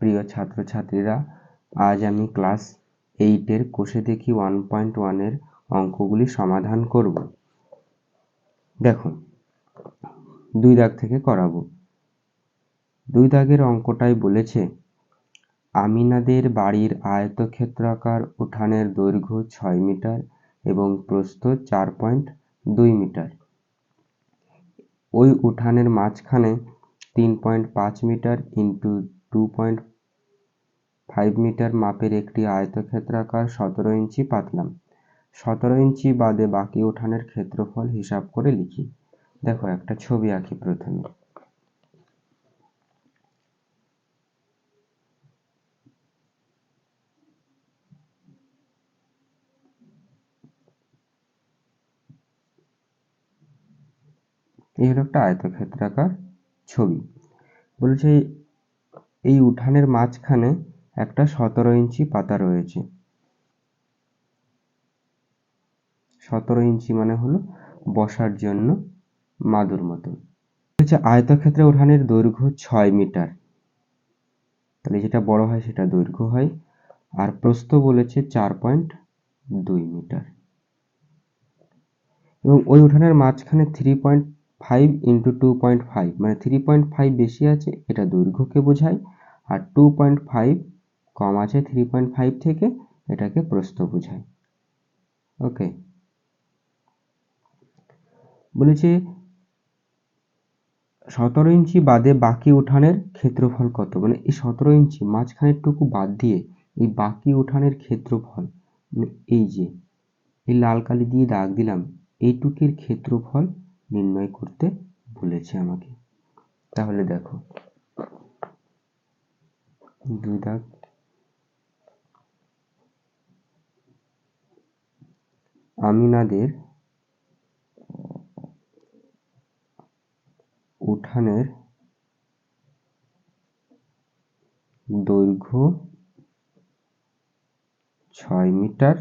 প্রিয় ছাত্রছাত্রীরা, আজ আমি ক্লাস এইটের কোষে দেখি ওয়ান পয়েন্ট ওয়ানের অঙ্কগুলি সমাধান করব। দেখো দুই দাগ থেকে করাবো। দুই দাগের অঙ্কটাই বলেছে, আমিনাদের বাড়ির আয়তক্ষেত্রাকার উঠানের দৈর্ঘ্য ছয় মিটার এবং প্রস্থ চার পয়েন্ট দুই মিটার। ওই উঠানের মাঝখানে তিন পয়েন্ট পাঁচ metre into two point five metre মাপের একটি আয়তক্ষেত্রাকার সতেরো ইঞ্চি পাতলাম। সতেরো ইঞ্চি বাদে বাকি উঠানের ক্ষেত্রফল হিসাব করে লিখি। দেখো, একটা ছবি আঁকি প্রথমে। এই হলো একটা আয়তক্ষেত্রাকার ছবি। বলেছে এই উঠানের মাঝখানে একটা সতেরো ইঞ্চি পাতা রয়েছে। সতেরো ইঞ্চি মানে হলো বসার জন্য মাদুর মতন। হচ্ছে আয়তক্ষেত্রে উঠানের দৈর্ঘ্য ছয় মিটার। তাহলে যেটা বড় হয় সেটা দৈর্ঘ্য হয়, আর প্রস্থ বলেছে চার পয়েন্ট দুই মিটার। এবং ওই উঠানের মাঝখানে three point five into two point five মানে থ্রি পয়েন্ট ফাইভ বেশি আছে, এটা দৈর্ঘ্যকে বোঝায় আর টু পয়েন্ট ফাইভ কম আছে থ্রি পয়েন্ট ফাইভ থেকে এটাকে প্রস্থ বোঝায়। ওকে। বলেছে, সতেরো ইঞ্চি বাদে বাকি উঠানের ক্ষেত্রফল কত? মানে এই সতেরো ইঞ্চি মাঝখানের টুকু বাদ দিয়ে এই বাকি উঠানের ক্ষেত্রফল মানে এই যে, এই লাল কালি দিয়ে দাগ দিলাম, এইটুকের ক্ষেত্রফল নির্ণয় করতে বলেছে আমাকে। তাহলে দেখো দুই দাগ। আমিনাদের উঠানের দৈর্ঘ্য ছয় মিটার।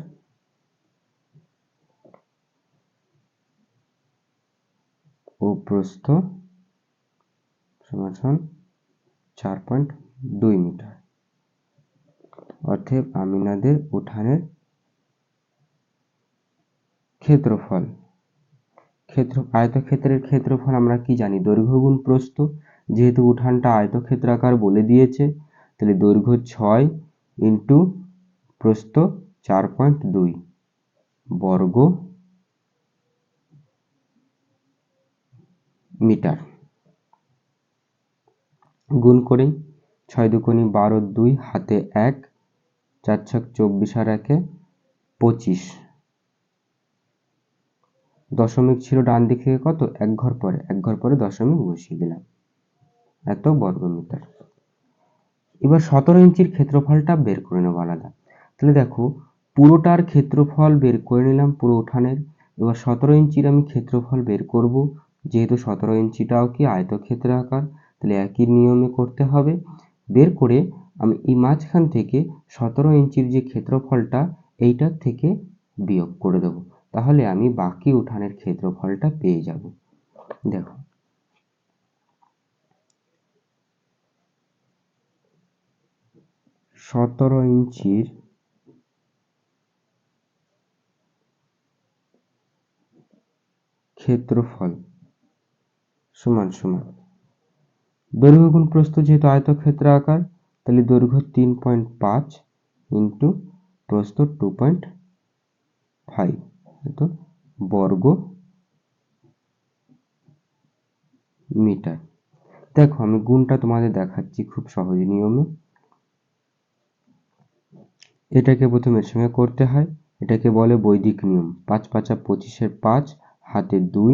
ও প্রস্থ সমান চার পয়েন্ট দুই মিটার। অতএব আমিনাদের উঠানের ক্ষেত্রফল। ক্ষেত্র, আয়তক্ষেত্রের ক্ষেত্রফল আমরা কি জানি? দৈর্ঘ্য গুণ প্রস্থ। যেহেতু উঠানটা আয়তক্ষেত্রাকার বলে দিয়েছে, তাহলে দৈর্ঘ্য ছয় ইন্টু প্রস্থ চার পয়েন্ট দুই। বর্গ মিটার। গুণ করি, ছয় দুকোনি বারো দুই, হাতে এক। চার ছক চব্বিশ আর একে পঁচিশ। দশমিক ছিল ডান দিক থেকে কত? এক ঘর পরে। এক ঘর পরে দশমিক বসিয়ে দিলাম। এত বর্গ মিটার এবার সতেরো ইঞ্চির ক্ষেত্রফলটা বের করে নেব আলাদা। তাহলে দেখো, পুরোটার ক্ষেত্রফল বের করে নিলাম পুরো উঠানের। এবার সতেরো ইঞ্চির আমি ক্ষেত্রফল বের করব। যেহেতু সতেরো ইঞ্চিটাও কি আয়তক্ষেত্র আকার তাহলে একই নিয়মে করতে হবে। বের করে আমি এই মাঝখান থেকে সতেরো ইঞ্চির যে ক্ষেত্রফলটা, এইটার থেকে বিয়োগ করে দেবো। তাহলে আমি বাকি উঠানের ক্ষেত্রফলটা পেয়ে যাব। দেখো। সতেরো ইঞ্চির ক্ষেত্রফল সমান সমান। দৈর্ঘ্য গুণ প্রস্থ যেহেতু আয়তক্ষেত্র আকার তাহলে দৈর্ঘ্য তিন পয়েন্ট পাঁচ ইন্টু প্রস্থ টু পয়েন্ট ফাইভ। তো বর্গ মিটার। দেখো, আমি গুণটা তোমাদের দেখাচ্ছি খুব সহজ নিয়মে। এটাকে প্রথমে সঙ্গে করতে হয়। এটাকে বলে বৈদিক নিয়ম। পাঁচ পাঁচা পঁচিশের পাঁচ হাতে দুই।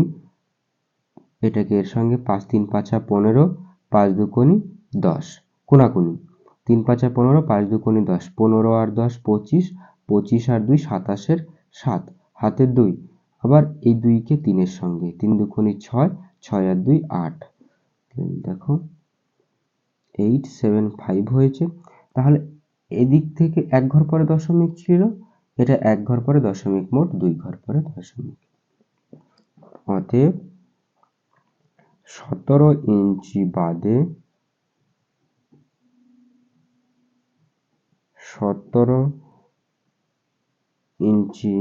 এটাকে এর সঙ্গে পাঁচ তিন পাঁচা পনেরো, পাঁচ দুকোনি দশ। কোনাকুনি তিন পাঁচা পনেরো, পাঁচ দুকোনি দশ, পনেরো আর দশ পঁচিশ পঁচিশ আর দুই সাতাশের সাত, হাতের দুই। আবার এই দুইকে তিনের সঙ্গে, তিন দুকোনি ছয় ছয় আর দুই আট। দেখো এইট সেভেন ফাইভ হয়েছে। তাহলে এদিক থেকে এক ঘর পরে দশমিক ছিল, এটা এক ঘর পরে দশমিক মোট দুই ঘর পরে দশমিক। অতএব সতেরো ইঞ্চি বাদে সতেরো ইঞ্চি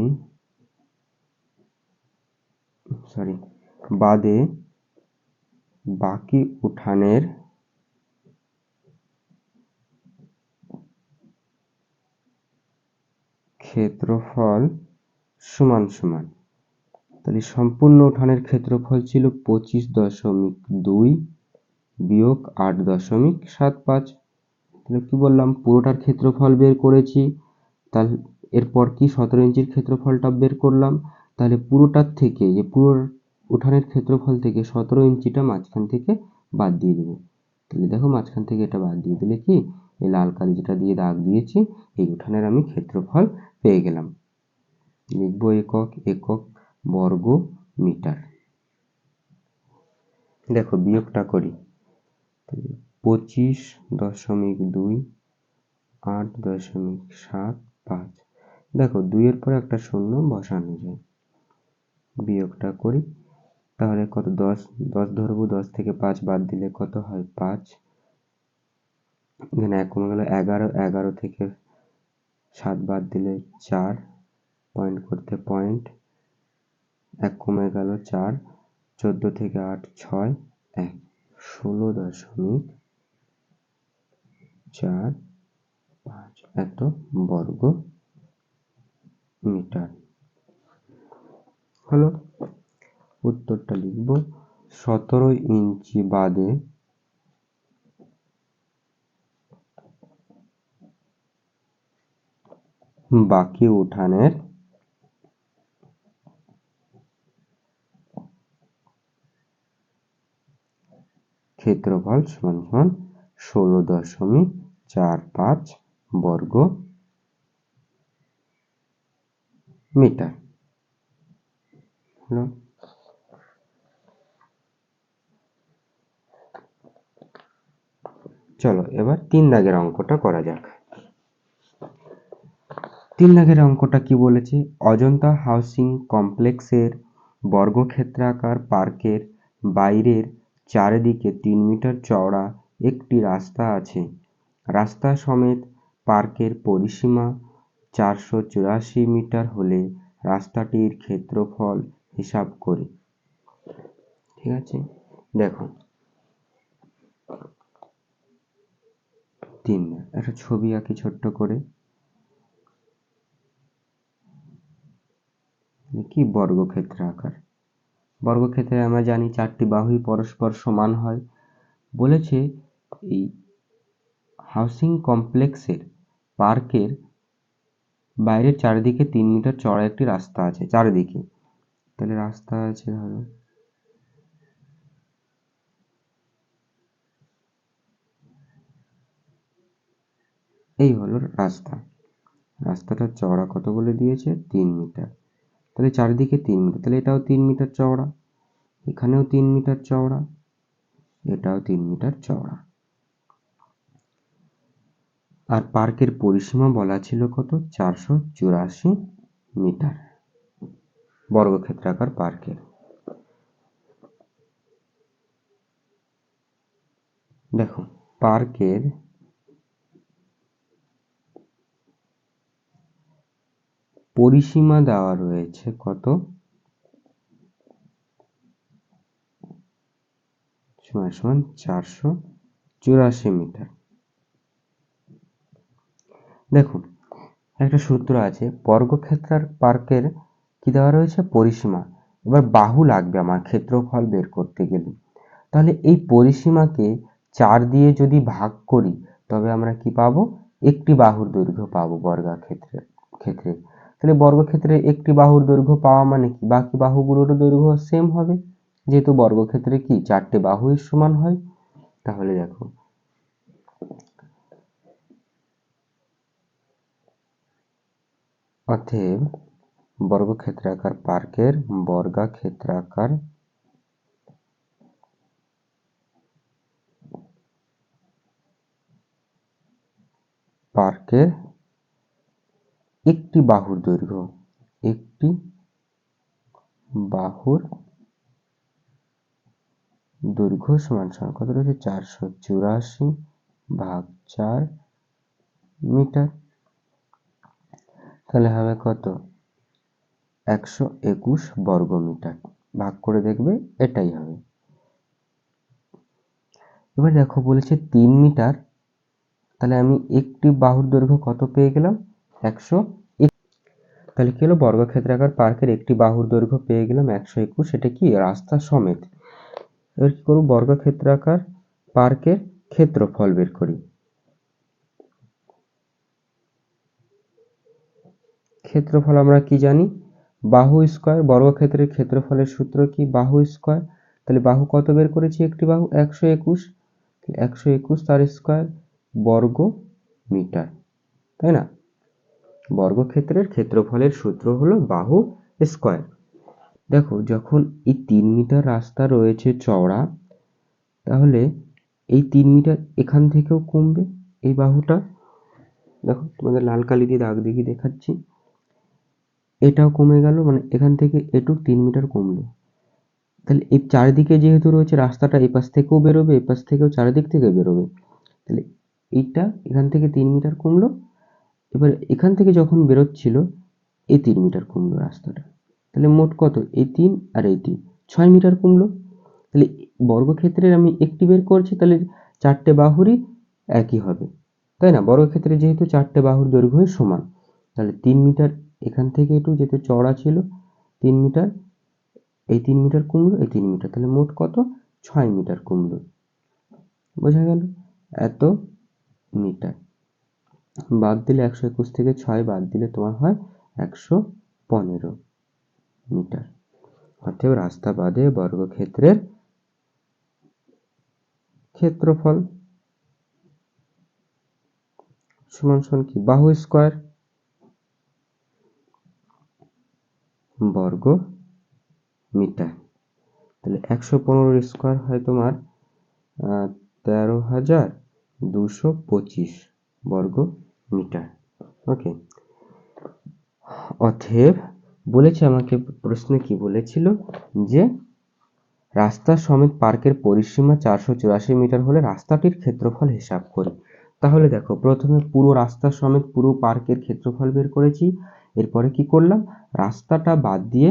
সরি বাদে বাকি উঠানের ক্ষেত্রফল সমান সমান। তাহলে সম্পূর্ণ উঠানের ক্ষেত্রফল ছিল পঁচিশ দশমিক দুই বিয়োগ আট দশমিক সাত পাঁচ। তাহলে কি বললাম, পুরোটার ক্ষেত্রফল বের করেছি তাহলে এরপর কি সতেরো ইঞ্চির ক্ষেত্রফলটা বের করলাম, তাহলে পুরোটার থেকে, যে পুরো উঠানের ক্ষেত্রফল থেকে সতেরো ইঞ্চিটা মাঝখান থেকে বাদ দিয়ে দেবো। তাহলে দেখো মাঝখান থেকে এটা বাদ দিয়ে দিলে কি, এই লাল কালি যেটা দিয়ে দাগ দিয়েছি, এই উঠানের আমি ক্ষেত্রফল পেয়ে গেলাম। লিখব একক একক বর্গ মিটার দেখো বিয়োগটা করি। পঁচিশ দশমিক দুই, আট দশমিক সাত পাঁচ। দেখো, দুইয়ের পর একটা শূন্য বসানো যায়। বিয়োগটা করি, তাহলে কত? দশ দশ ধরবো, দশ থেকে পাঁচ বাদ দিলে কত হয়? পাঁচ। এখানে এক কমে গেল এগারো এগারো থেকে সাত বাদ দিলে চার পয়েন্ট করতে পয়েন্ট এক কমে গেল চার, চোদ্দ থেকে আট ছয়, এক। ষোলো দশমিক চার, পাঁচ, এত বর্গ মিটার। হলো, উত্তরটা লিখব, সতেরো ইঞ্চি বাদে বাকি উঠানের ক্ষেত্রফল সমান সমান ষোলো দশমিক চার পাঁচ বর্গ মিটার। চলো, এবার তিন দাগের অঙ্কটা করা যাক। তিন দাগের অঙ্কটা কি বলেছে? অজন্তা হাউসিং কমপ্লেক্সের বর্গক্ষেত্রাকার পার্কের বাইরের চারিদিকে তিন মিটার চওড়া একটি রাস্তা আছে। রাস্তা সমেত পার্কের পরিসীমা চারশো চুরাশি মিটার হলে রাস্তাটির ক্ষেত্রফল হিসাব করি। ঠিক আছে? দেখো। তিন একটা ছবি আঁকি ছোট্ট করে। কি বর্গক্ষেত্র আকার? বর্গক্ষেত্রে আমরা জানি চারটি বাহুই পরস্পর সমান হয়। বলেছে এই হাউসিং কমপ্লেক্সের পার্কের বাইরের চারিদিকে তিন মিটার চড়া একটি রাস্তা আছে, চারিদিকে। তাহলে রাস্তা আছে ধরো। এই হলো রাস্তা। রাস্তাটা চওড়া কত বলে দিয়েছে? তিন মিটার। তাহলে চারিদিকে তিন মিটার। তাহলে এটাও তিন মিটার চওড়া, এখানেও তিন মিটার চওড়া, এটাও তিন মিটার চওড়া। আর পার্কের পরিসীমা বলা ছিল কত? চারশো চুরাশি মিটার। বর্গক্ষেত্রাকার পার্কের। দেখো, পার্কের পরিসীমা দেওয়া রয়েছে কত? সমান সমান চারশো চুরাশি মিটার। দেখুন, একটা সূত্র আছে, বর্গক্ষেত্রার পার্কের কি দেওয়া রয়েছে? পরিসীমা। এবার বাহু লাগবে আমার, ক্ষেত্রফল বের করতে গেলে। তাহলে এই পরিসীমাকে চার দিয়ে যদি ভাগ করি, তবে আমরা কি পাবো? একটি বাহুর দৈর্ঘ্য পাবো বর্গাক্ষেত্রের ক্ষেত্রে। তাহলে বর্গক্ষেত্রে একটি বাহুর দৈর্ঘ্য পাওয়া মানে কি? বাকি বাহুগুলোরও দৈর্ঘ্য সেম হবে। যেহেতু বর্গক্ষেত্রে কি? চারটে বাহুই সমান হয়। তাহলে দেখো অতএব বর্গক্ষেত্রাকার পার্কের বর্গাক্ষেত্রাকার পার্কের একটি বাহুর দৈর্ঘ্য, একটি বাহুর দৈর্ঘ্য সমান সমান কত রয়েছে চারশো চুরাশি ভাগ চার মিটার। তাহলে হবে কত? একশো একুশ বর্গ মিটার ভাগ করে দেখবে এটাই হবে। এবার দেখো, বলেছে তিন মিটার। তাহলে আমি একটি বাহুর দৈর্ঘ্য কত পেয়ে গেলাম? একশো। তাহলে কি হলো? বর্গক্ষেত্রাকার পার্কের একটি বাহুর দৈর্ঘ্য পেয়ে গেলাম একশো একুশ। এটা কি? রাস্তা সমেত। এবার কি করব? বর্গক্ষেত্রাকার পার্কের ক্ষেত্রফল বের করি। ক্ষেত্রফল আমরা কি জানি? বাহু স্কোয়ার বর্গক্ষেত্রের ক্ষেত্রফলের সূত্র কি? বাহু স্কোয়ার। তাহলে বাহু কত বের করেছি একটি বাহু? একশো একুশ। একশো একুশ তার স্কোয়ার বর্গ মিটার, তাই না? বর্গক্ষেত্রের ক্ষেত্রফলের সূত্র হলো বাহু স্কোয়ার। দেখো, যখন এই তিন মিটার রাস্তা রয়েছে চওড়া, তাহলে এই তিন মিটার এখান থেকেও কমবে এই বাহুটা। দেখো, তোমাদের লাল কালি দিয়ে দাগ দেখিয়ে দেখাচ্ছি। এটাও কমে গেল মানে এখান থেকে এটুক তিন মিটার কমলো। তাহলে এই চারিদিকে যেহেতু রয়েছে রাস্তাটা, এই পাশ থেকেও বেরোবে, এই পাশ থেকেও চারিদিক থেকে বেরোবে। তাহলে এইটা এখান থেকে তিন মিটার কমলো। এবার এখান থেকে যখন বেরোচ্ছিল, এই তিন মিটার কমলো রাস্তাটা। তাহলে মোট কত? এই তিন আর এই তিন। ছয় মিটার কমলো। তাহলে বর্গক্ষেত্রের আমি একটি বের করছি, তাহলে চারটে বাহুরই একই হবে। তাই না? বর্গক্ষেত্রে যেহেতু চারটে বাহুর দৈর্ঘ্যই সমান, তাহলে তিন মিটার এখান থেকে একটু যেতে চওড়া ছিল, তিন মিটার। এই তিন মিটার কমলো এই তিন মিটার। তাহলে মোট কত? ছয় মিটার কমলো বোঝা গেল? এত মিটার। বাদ দিলে একশো একুশ থেকে ছয়, বাদ দিলে তোমার হয় একশো পনেরো মিটার। অতএব রাস্তা বাদে বর্গক্ষেত্রের ক্ষেত্রফল সমান সমান কি? বাহু স্কোয়ার বর্গ মিটার। তাহলে একশো পনেরো স্কোয়ার হয় তোমার তেরো হাজার দুশো পঁচিশ বর্গ মিটার। ওকে। অতএব বলেছে আমাকে, প্রশ্নে কি বলেছিল? যে রাস্তা সমেত পার্কের পরিসীমা চারশো চুরাশি মিটার হলে রাস্তাটির ক্ষেত্রফল হিসাব করি। তাহলে দেখো, প্রথমে পুরো রাস্তা সমেত পুরো পার্কের ক্ষেত্রফল বের করেছি। এরপরে কি করলাম? রাস্তাটা বাদ দিয়ে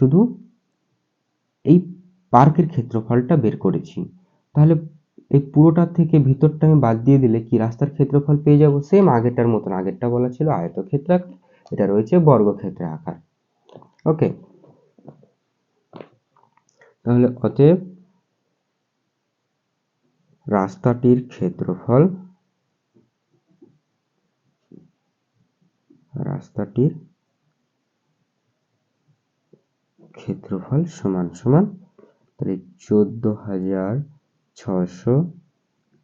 শুধু এই পার্কের ক্ষেত্রফলটা বের করেছি। তাহলে এই পুরোটার থেকে ভিতরটা আমি বাদ দিয়ে দিলে কি রাস্তার ক্ষেত্রফল পেয়ে যাব? সেম আগেরটার মতন। আগেরটা বলা ছিল আয়তক্ষেত্র এটা রয়েছে বর্গক্ষেত্রে আকার। ওকে তাহলে অতএব রাস্তাটির ক্ষেত্রফল রাস্তাটির ক্ষেত্রফল সমান সমান তাহলে চোদ্দ হাজার ছশো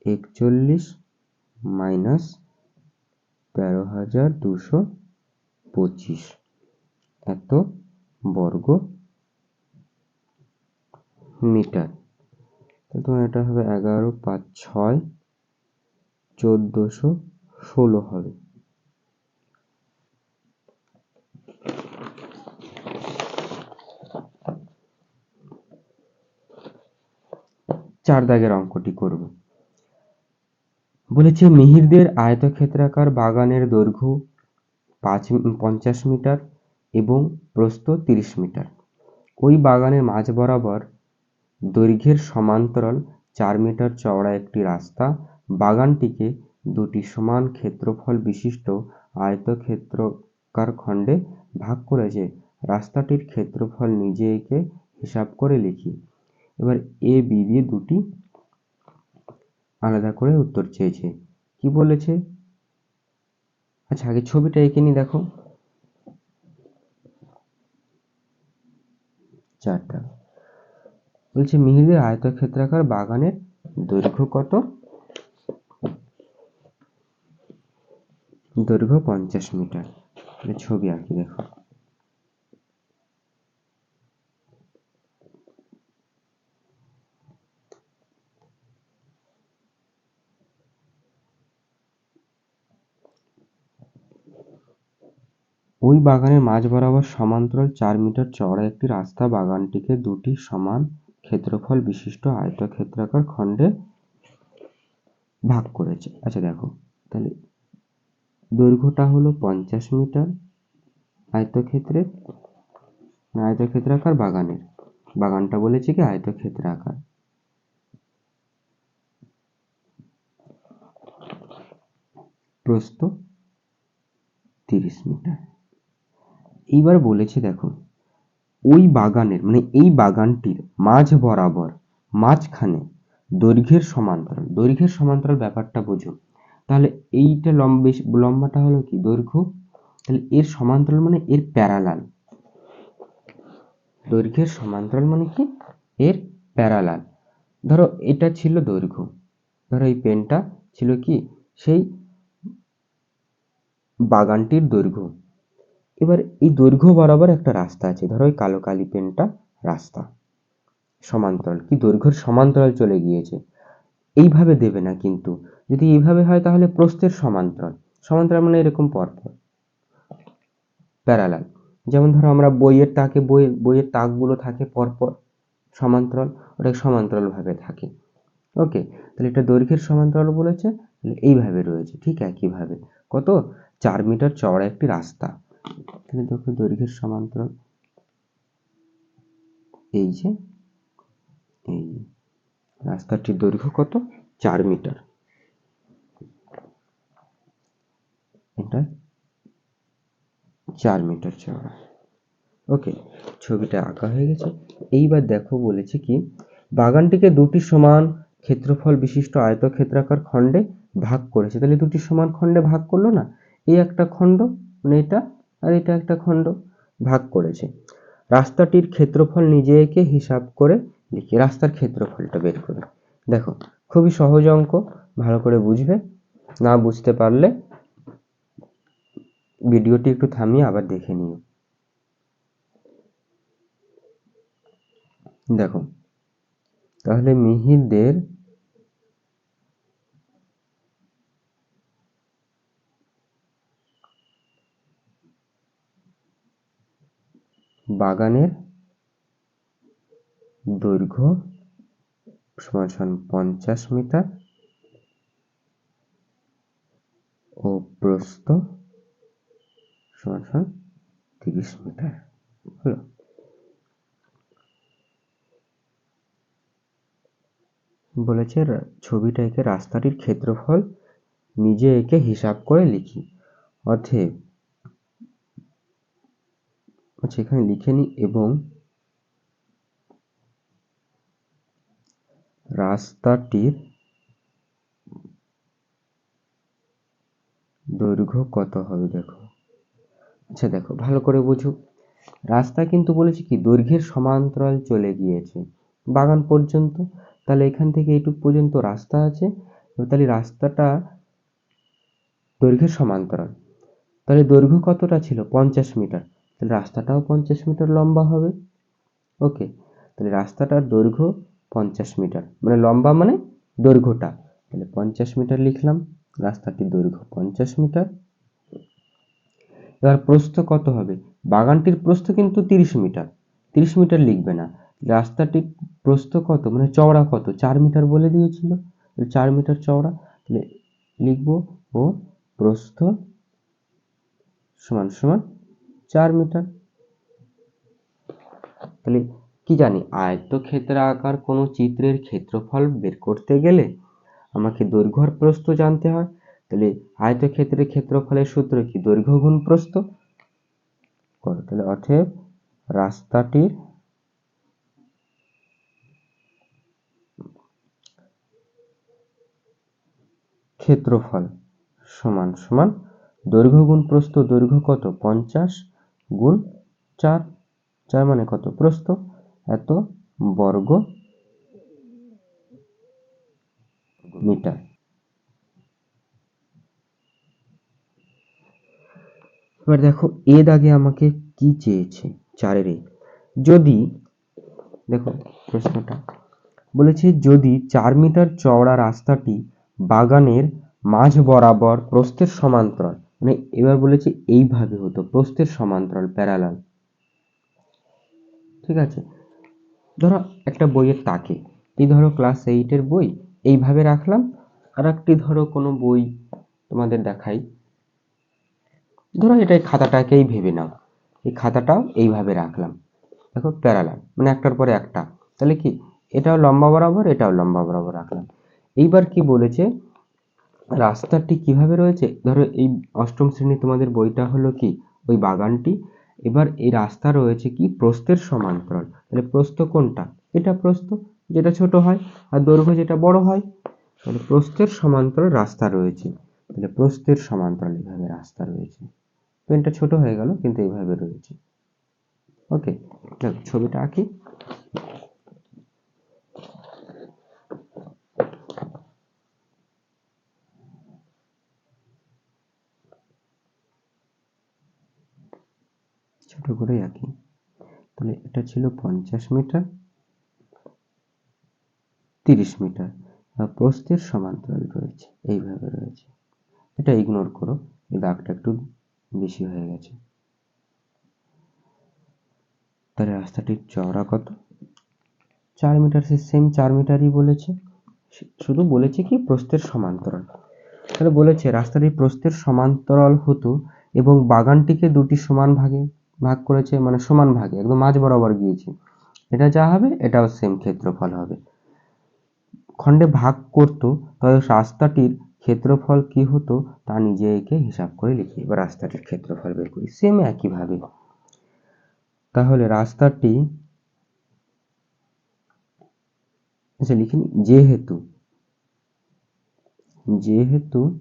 একচল্লিশ মাইনাস তেরো হাজার দুশো পঁচিশ। এত বর্গ মিটার। তোমার এটা হবে এগারো পাঁচ ছয়, চোদ্দোশো ষোলো হবে। চার দাগের অঙ্কটি করব। বলেছে, মিহিরদের আয়তক্ষেত্রাকার বাগানের দৈর্ঘ্য পাঁচ পঞ্চাশ মিটার এবং প্রস্থ তিরিশ মিটার। ওই বাগানের মাঝ বরাবর দৈর্ঘ্যের সমান্তরাল চার মিটার চওড়া একটি রাস্তা। বাগানটিকে দুটি সমান ক্ষেত্রফল বিশিষ্ট আয়তক্ষেত্রাকার খণ্ডে ভাগ করেছে। রাস্তাটির ক্ষেত্রফল নিজে এঁকে হিসাব করে লিখি। এবার এ বি দিয়ে দুটি আলাদা করে উত্তর চেয়েছে। কি বলেছে? আচ্ছা আগে ছবিটা এঁকে নি দেখো। চারটা। বলছে মিহিরদের আয়তক্ষেত্রাকার বাগানের দৈর্ঘ্য কত? দৈর্ঘ্য পঞ্চাশ মিটার। ছবি আঁকি, দেখো। ওই বাগানের মাঝ বরাবর সমান্তরাল চার মিটার চওড়া একটি রাস্তা। বাগানটিকে দুটি সমান ক্ষেত্রফল বিশিষ্ট আয়তক্ষেত্রাকার খণ্ডে ভাগ করেছে। আচ্ছা দেখো, তাহলে দৈর্ঘ্যটা হলো পঞ্চাশ মিটার আয়তক্ষেত্রের আয়তক্ষেত্রাকার বাগানের। বাগানটা বলেছে কি আয়তক্ষেত্রাকার। প্রস্থ তিরিশ মিটার। এইবার বলেছে দেখো, ওই বাগানের মানে এই বাগানটির মাঝ বরাবর, মাঝখানে দৈর্ঘ্যের সমান্তরাল দৈর্ঘ্যের সমান্তরাল ব্যাপারটা বোঝো। তাহলে এইটা লম্বে, লম্বাটা হলো কি? দৈর্ঘ্য। তাহলে এর সমান্তরাল মানে এর প্যারালাল। দৈর্ঘ্যের সমান্তরাল মানে কি? এর প্যারালাল। ধরো এটা ছিল দৈর্ঘ্য। ধরো এই পেনটা ছিল কি? সেই বাগানটির দৈর্ঘ্য। এবার এই দৈর্ঘ্য বরাবর একটা রাস্তা আছে। ধরো ওই কালো কালি পেনটা রাস্তা। সমান্তরাল। কি দৈর্ঘ্যের সমান্তরাল চলে গিয়েছে। এইভাবে দেবে না কিন্তু। যদি এইভাবে হয় তাহলে প্রস্থের সমান্তরাল। সমান্তরাল মানে এরকম পরপর। প্যারালাল। যেমন ধরো আমরা বইয়ের তাকে বই, বইয়ের তাকগুলো থাকে পরপর, সমান্তরাল, ওটা সমান্তরাল ভাবে থাকে। ওকে, তাহলে এটা দৈর্ঘ্যের সমান্তরাল বলেছে এইভাবে রয়েছে, ঠিক একইভাবে। কত? চার মিটার চওড়া একটি রাস্তা। তাহলে দেখো দৈর্ঘ্যের সমান্তরাল। এই যে, এই রাস্তাটির দৈর্ঘ্য কত? চার মিটার। এটা চার মিটার চওড়া। ওকে, ছবিটা আঁকা হয়ে গেছে। এইবার দেখো বলেছে কি, বাগানটিকে দুটি সমান ক্ষেত্রফল বিশিষ্ট আয়তক্ষেত্রাকার খণ্ডে ভাগ করেছে। তাহলে দুটি সমান খণ্ডে ভাগ করল না? এই একটা খণ্ড মানে এটা আর এটা একটা খণ্ড ভাগ করেছে। রাস্তাটির ক্ষেত্রফল নিজে এঁকে হিসাব করে লিখি। রাস্তার ক্ষেত্রফলটা বের করে। দেখো, খুবই সহজ অঙ্ক, ভালো করে বুঝবে। না বুঝতে পারলে ভিডিওটি একটু থামিয়ে আবার দেখে নিও। দেখো, তাহলে মিহিরদের বাগানের দৈর্ঘ্য সমান সমান পঞ্চাশ মিটার ও প্রস্থ সমান সমান তিরিশ মিটার। হলো। বলেছে ছবিটা এঁকে রাস্তাটির ক্ষেত্রফল নিজে এঁকে হিসাব করে লিখি। অতএব আচ্ছা এখানে লিখে নি এবং রাস্তাটির দৈর্ঘ্য কত হবে দেখো? আচ্ছা দেখো, ভালো করে বুঝো। রাস্তা কিন্তু বলেছে কি, দৈর্ঘ্যের সমান্তরাল চলে গিয়েছে। বাগান পর্যন্ত। তাহলে এখান থেকে এইটুক পর্যন্ত রাস্তা আছে। তাহলে রাস্তাটা দৈর্ঘ্যের সমান্তরাল। তাহলে দৈর্ঘ্য কতটা ছিল? পঞ্চাশ মিটার। তাহলে রাস্তাটাও পঞ্চাশ মিটার লম্বা হবে। ওকে, তাহলে রাস্তাটার দৈর্ঘ্য পঞ্চাশ মিটার। মানে লম্বা মানে দৈর্ঘ্যটা। তাহলে পঞ্চাশ মিটার লিখলাম, রাস্তাটির দৈর্ঘ্য পঞ্চাশ মিটার। এবার প্রস্থ কত হবে? বাগানটির প্রস্থ কিন্তু তিরিশ মিটার। তিরিশ মিটার লিখবে না। রাস্তাটির প্রস্থ কত? মানে চওড়া কত? চার মিটার বলে দিয়েছিল। চার মিটার চওড়া। তাহলে লিখব ও প্রস্থ সমান সমান চার মিটার তাহলে কি জানি আয়তক্ষেত্র আকার কোনো চিত্রের ক্ষেত্রফল বের করতে গেলে আমাকে দৈর্ঘ্য আর প্রস্থ জানতে হয়। তাহলে আয়তক্ষেত্রের ক্ষেত্রফলের সূত্র কি? দৈর্ঘ্য গুণ প্রস্থ? তাহলে অতএব রাস্তাটির ক্ষেত্রফল সমান সমান দৈর্ঘ্য গুণ প্রস্থ দৈর্ঘ্য কত? পঞ্চাশ। গুণ চার। চার মানে কত? প্রস্থ। এত বর্গ মিটার। এবার দেখো এ দাগে আমাকে কি চেয়েছে? চারের এ। যদি, দেখো প্রশ্নটা। বলেছে, যদি চার মিটার চওড়া রাস্তাটি বাগানের মাঝ বরাবর প্রস্থের সমান্তরাল মানে এবার বলেছে এইভাবে হতো, প্রস্থের সমান্তরাল প্যারালাল ঠিক আছে? ধরো একটা বইয়ের তাকে। এই ধরো ক্লাস এইটের বই? এইভাবে রাখলাম। আর একটি ধরো কোনো বই তোমাদের দেখাই। ধরো এটাই খাতাটাকেই ভেবে নাও। এই খাতাটাও এইভাবে রাখলাম। দেখো প্যারালাল মানে একটার পরে একটা। তাহলে কি? এটাও লম্বা বরাবর, এটাও লম্বা বরাবর রাখলাম। এইবার কি বলেছে? রাস্তাটি কীভাবে রয়েছে? ধরো এই অষ্টম শ্রেণি তোমাদের বইটা হলো কি? ওই বাগানটি। এবার এই রাস্তা রয়েছে কি? প্রস্থের সমান্তরাল। তাহলে প্রস্থ কোনটা? এটা প্রস্থ, যেটা ছোট হয়, আর দৈর্ঘ্য যেটা বড় হয়, তাহলে প্রস্থের সমান্তরাল রাস্তা রয়েছে। তাহলে প্রস্থের সমান্তরাল এইভাবে রাস্তা রয়েছে। পেনটা ছোট হয়ে গেল, কিন্তু এইভাবে রয়েছে। ওকে ছবিটা আঁকি। ছোট করে আঁকি। তাহলে এটা ছিল পঞ্চাশ মিটার, তিরিশ মিটার প্রস্থের সমান্তরাল রয়েছে, এইভাবে রয়েছে। এটা ইগনোর করো, এই দাগটা একটু বেশি হয়ে গেছে। তাহলে রাস্তাটির চওড়া কত? চার মিটার, সে সেম চার মিটারই বলেছে। শুধু বলেছে কি প্রস্থের সমান্তরাল। তাহলে বলেছে রাস্তাটি প্রস্থের সমান্তরাল হতো এবং বাগানটিকে দুটি সমান ভাগে ভাগ করেছে মানে সমান ভাগে, একদম মাঝ বরাবর গিয়েছে। এটা যা হবে, এটাও সেম ক্ষেত্রফল হবে। খণ্ডে ভাগ করত, তবে রাস্তাটির ক্ষেত্রফল কি হতো, তা নিজে একে হিসাব করে লিখি। এবার রাস্তাটির ক্ষেত্রফল বের করি। সেম একইভাবে। তাহলে রাস্তাটি আচ্ছা লিখে নি যেহেতু যেহেতু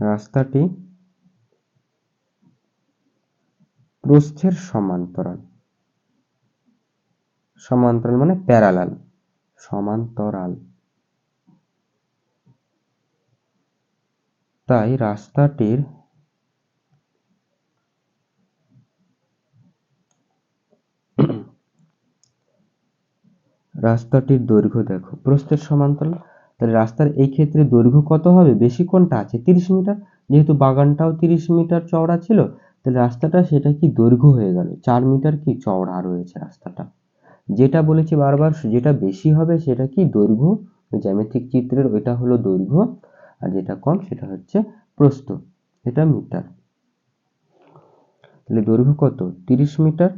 রাস্তাটি প্রস্থের সমান্তরাল। সমান্তরাল মানে প্যারালাল, সমান্তরাল। তাই রাস্তাটির রাস্তাটির দৈর্ঘ্য দেখো, প্রস্থের সমান্তরাল। তাহলে রাস্তার এই ক্ষেত্রে দৈর্ঘ্য কত হবে? বেশি কোনটা আছে? তিরিশ মিটার? যেহেতু বাগানটাও তিরিশ মিটার চওড়া ছিল তাহলে রাস্তাটা সেটা কি দৈর্ঘ্য হয়ে গেল? চার মিটার কি চওড়া রয়েছে রাস্তাটা? যেটা বলেছি বারবার, যেটা বেশি হবে সেটা কি দৈর্ঘ্য? জ্যামিতিক চিত্রের ওইটা হলো দৈর্ঘ্য, আর যেটা কম সেটা হচ্ছে প্রস্থ, এটা মিটার। তাহলে দৈর্ঘ্য কত? তিরিশ মিটার?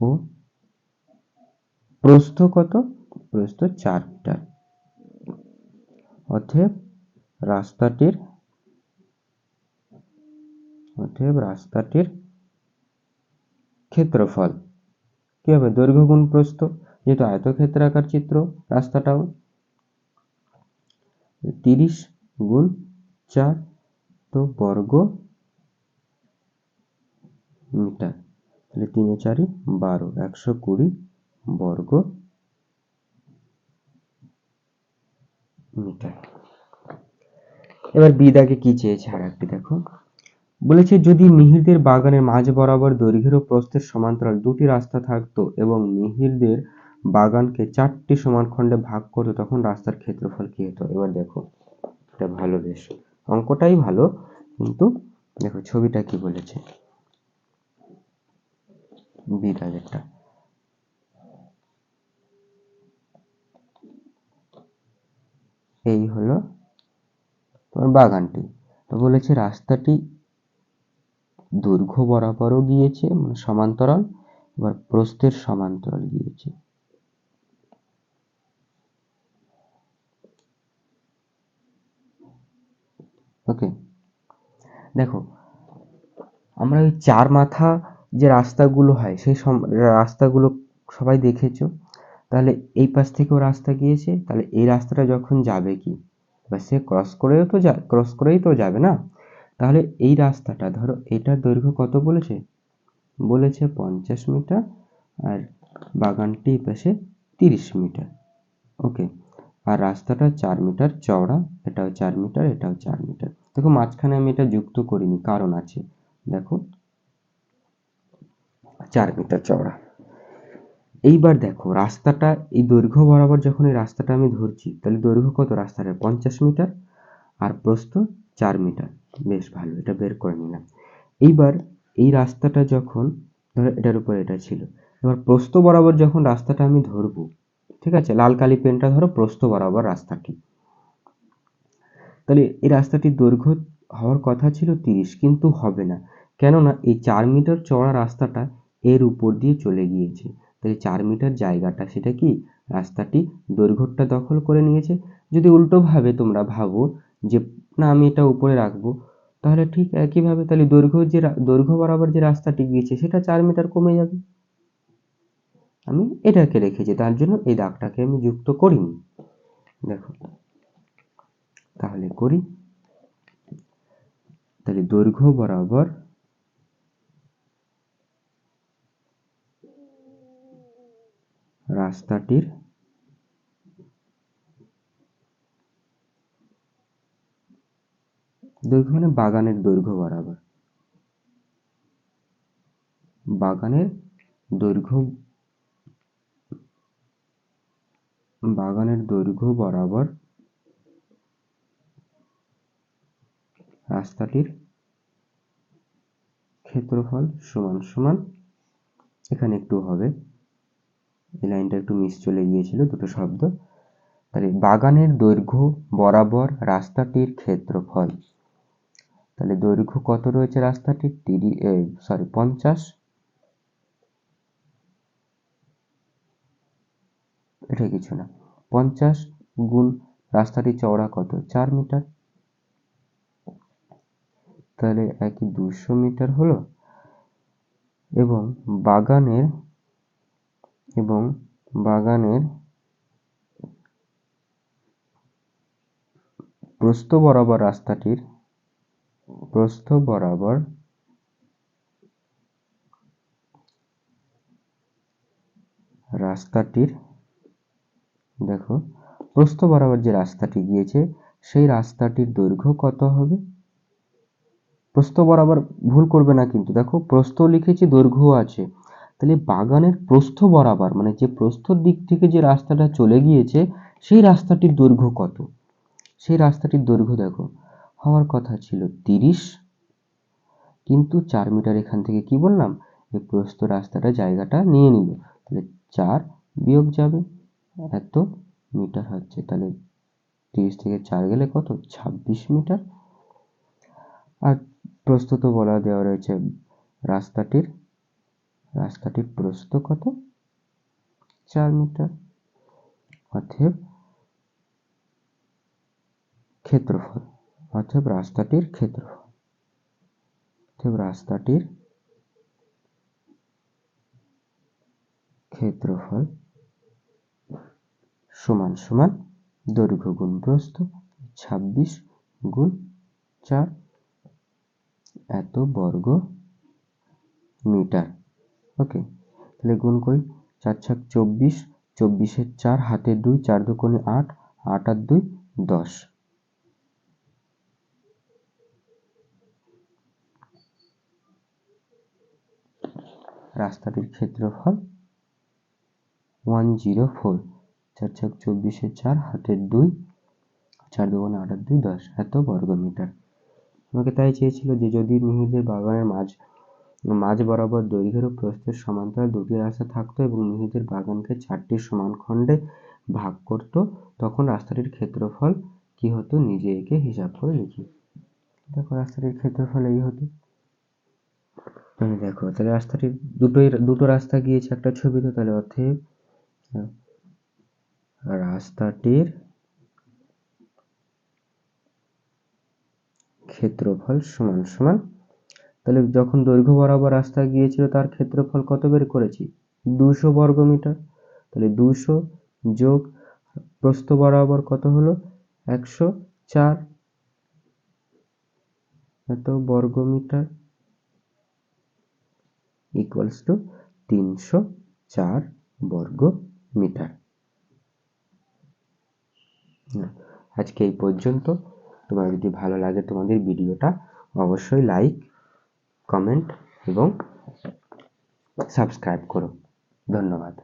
ও প্রস্থ কত? প্রস্থ চার মিটার। অতএব রাস্তাটির অতএব রাস্তাটির ক্ষেত্রফল। কি হবে? দৈর্ঘ্য গুণ প্রস্থ, যেহেতু আয়তক্ষেত্রাকার চিত্র, রাস্তাটাও। তিরিশ গুণ চার, তো বর্গ মিটার। তাহলে তিনে চারি, বারো। একশো কুড়ি বর্গ মিটার। এবার বিদাকে কি চেয়েছে? আর একটি দেখো। বলেছে, যদি মিহিরদের বাগানের মাঝ বরাবর দৈর্ঘ্যের ও প্রস্থের সমান্তরাল দুটি রাস্তা থাকতো এবং মিহিরদের বাগানকে চারটি সমান খণ্ডে ভাগ করতো, তখন রাস্তার ক্ষেত্রফল কি হতো? এবার দেখো, এটা ভালো বেশ অঙ্কটাই ভালো, কিন্তু দেখো ছবিটা কি বলেছে। বি দাগেরটা এই হলো তোমার বাগানটি। তো বলেছে, রাস্তাটি দৈর্ঘ্য বরাবরও গিয়েছে মানে সমান্তরাল, এবার প্রস্থের সমান্তরাল গিয়েছে। ওকে, দেখো, আমরা ওই চার মাথা যে রাস্তাগুলো হয়, সেই রাস্তাগুলো সবাই দেখেছ? তাহলে এই পাশ থেকেও রাস্তা গিয়েছে, তাহলে এই রাস্তাটা যখন যাবে কি? বা সে ক্রস করেও তো ক্রস করেই তো যাবে না? তাহলে এই রাস্তাটা, ধরো এটার দৈর্ঘ্য কত বলেছে? বলেছে পঞ্চাশ মিটার আর বাগানটি পাশে তিরিশ মিটার। ওকে, আর রাস্তাটা চার মিটার চওড়া, এটাও চার মিটার, এটাও চার মিটার। দেখো মাঝখানে আমি এটা যুক্ত করিনি, কারণ আছে। দেখো, চার মিটার চওড়া। এইবার দেখো, রাস্তাটা, এই দৈর্ঘ্য বরাবর যখন এই রাস্তাটা আমি ধরছি, তাহলে দৈর্ঘ্য কত রাস্তাটা পঞ্চাশ মিটার। আর প্রস্থ চার মিটার। বেশ ভালো, এটা বের করে নিলাম। এইবার এই রাস্তাটা যখন, ধরো এটার উপর এটা ছিল, এবার প্রস্থ বরাবর যখন রাস্তাটা আমি ধরবো, ঠিক আছে? লাল কালি পেনটা ধরো প্রস্থ বরাবর রাস্তাটি। তাহলে এই রাস্তাটির দৈর্ঘ্য হওয়ার কথা ছিল তিরিশ, কিন্তু হবে না। কেননা এই চার মিটার চওড়া রাস্তাটা এর উপর দিয়ে চলে গিয়েছে। তাই চার মিটার জায়গাটা সেটা কি? রাস্তাটি দৈর্ঘ্যটা দখল করে নিয়েছে। যদি উল্টোভাবে তোমরা ভাবো যে না, আমি এটা উপরে রাখব। তাহলে ঠিক একইভাবে তাহলে দৈর্ঘ্য যে দৈর্ঘ্য বরাবর যে রাস্তাটি গিয়েছে, সেটা চার মিটার কমে যাবে। আমি এটাকে রেখেছি, তার জন্য এই দাগটাকে আমি যুক্ত করিনি। দেখো, তাহলে করি। তাহলে দৈর্ঘ্য বরাবর রাস্তাটির দৈর্ঘ্য মানে বাগানের দৈর্ঘ্য বরাবর। বাগানের দৈর্ঘ্য বাগানের দৈর্ঘ্য বরাবর রাস্তাটির ক্ষেত্রফল সমান সমান, এখানে একটু হবে। এই লাইনটা একটু মিস চলে গিয়েছিল, দুটো শব্দ। তাহলে বাগানের দৈর্ঘ্য বরাবর রাস্তাটির ক্ষেত্রফল তাহলে দৈর্ঘ্য কত রয়েছে রাস্তাটির তিরি সরি পঞ্চাশ। এটা কিছু না। পঞ্চাশ গুণ রাস্তাটি চওড়া কত? চার মিটার। তাহলে একই দুশো মিটার হলো। এবং বাগানের এবং বাগানের প্রস্থ বরাবর রাস্তাটির প্রস্থ বরাবর রাস্তাটির, দেখো, প্রস্থ বরাবর যে রাস্তাটি গিয়েছে, সেই রাস্তাটির দৈর্ঘ্য কত হবে? প্রস্থ বরাবর ভুল করবে না কিন্তু, দেখো, প্রস্থ লিখেছি দৈর্ঘ্য আছে। তাহলে বাগানের প্রস্থ বরাবর মানে যে প্রস্থর দিক থেকে যে রাস্তাটা চলে গিয়েছে, সেই রাস্তাটির দৈর্ঘ্য কত? সেই রাস্তাটির দৈর্ঘ্য দেখো হওয়ার কথা ছিল তিরিশ। কিন্তু চার মিটার এখান থেকে কি বললাম? এই প্রস্ত রাস্তাটা জায়গাটা নিয়ে নিল। তাহলে চার বিয়োগ যাবে। এত মিটার হচ্ছে। তাহলে তিরিশ থেকে চার গেলে কত? ছাব্বিশ মিটার। আর প্রস্থ তো বলা দেওয়া রয়েছে। রাস্তাটির রাস্তাটির প্রস্থ কত? চার মিটার। অতএব ক্ষেত্রফল। অতএব রাস্তাটির ক্ষেত্রফল অতএব রাস্তাটির ক্ষেত্রফল সমান সমান দৈর্ঘ্য গুণ প্রস্থ ছাব্বিশ গুণ চার এত বর্গ মিটার। ওকে, তাহলে গুণ করি চার ছাক চব্বিশ, চব্বিশের চার হাতে দুই, চার দুকোণে আট আট আর দুই, দশ। রাস্তাটির ক্ষেত্রফল ওয়ান জিরো ফোর চার ছক চব্বিশে চার, হাতের দুই, চার দুগুণে আট আর দুই, দশ, এত বর্গ মিটার আমাকে তাই চেয়েছিল যে যদি মিহিরদের বাগানের মাঝ মাঝ বরাবর দৈর্ঘ্যের ও প্রস্থের সমান্তরাল দুটি রাস্তা থাকতো এবং মিহিরদের বাগানকে চারটি সমান খণ্ডে ভাগ করত, তখন রাস্তাটির ক্ষেত্রফল কি হতো? নিজে একে হিসাব করে লিখি। দেখো, রাস্তাটির ক্ষেত্রফল এই হতো। তাহলে দেখো, তাহলে রাস্তাটির দুটোই, দুটো রাস্তা গিয়েছে, একটা ছবিতে তাহলে অতএব রাস্তাটির ক্ষেত্রফল সমান সমান, তাহলে যখন দৈর্ঘ্য বরাবর রাস্তা গিয়েছিল, তার ক্ষেত্রফল কত বের করেছি? দুশো বর্গ মিটার। তাহলে দুশো যোগ প্রস্থ বরাবর কত হলো? একশো চার। এত বর্গ মিটার। ইকুয়ালস টু তিনশো চার বর্গ মিটার। আজকে এই পর্যন্ত। তোমার যদি ভালো লাগে তোমাদের ভিডিওটা, অবশ্যই লাইক কমেন্ট এবং সাবস্ক্রাইব করো। ধন্যবাদ।